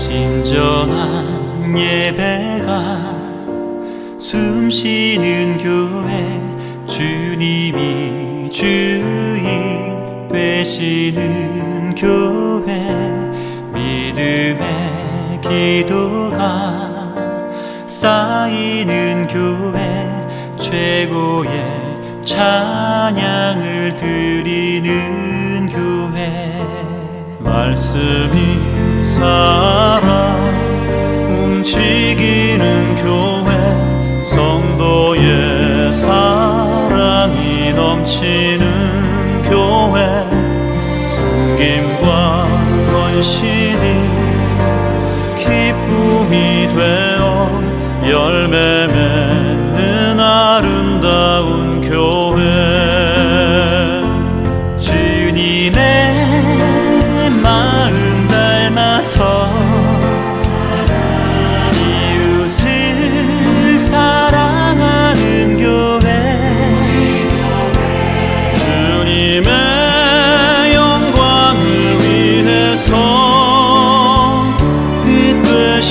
진정한 예배가 숨 쉬는 교회 주님이 주인 되시는 교회 믿음의 기도가 쌓이는 교회 최고의 찬양을 드리는 교회. 말씀이 넘치는 교회 섬김과 헌신이 기쁨이 되어 열매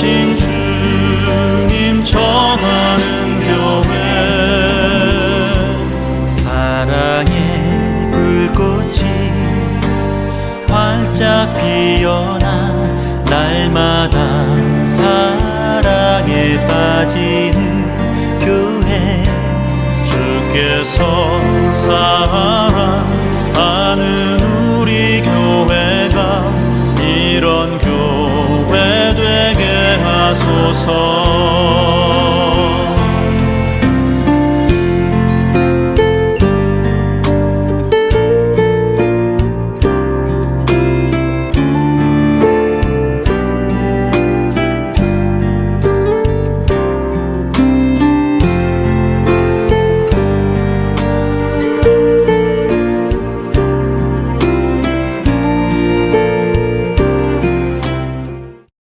빛 되신 주님 정하는 교회. 사랑의 불꽃이 활짝 피어나 날마다 사랑에 빠지는 교회. 주께서 사랑 하소서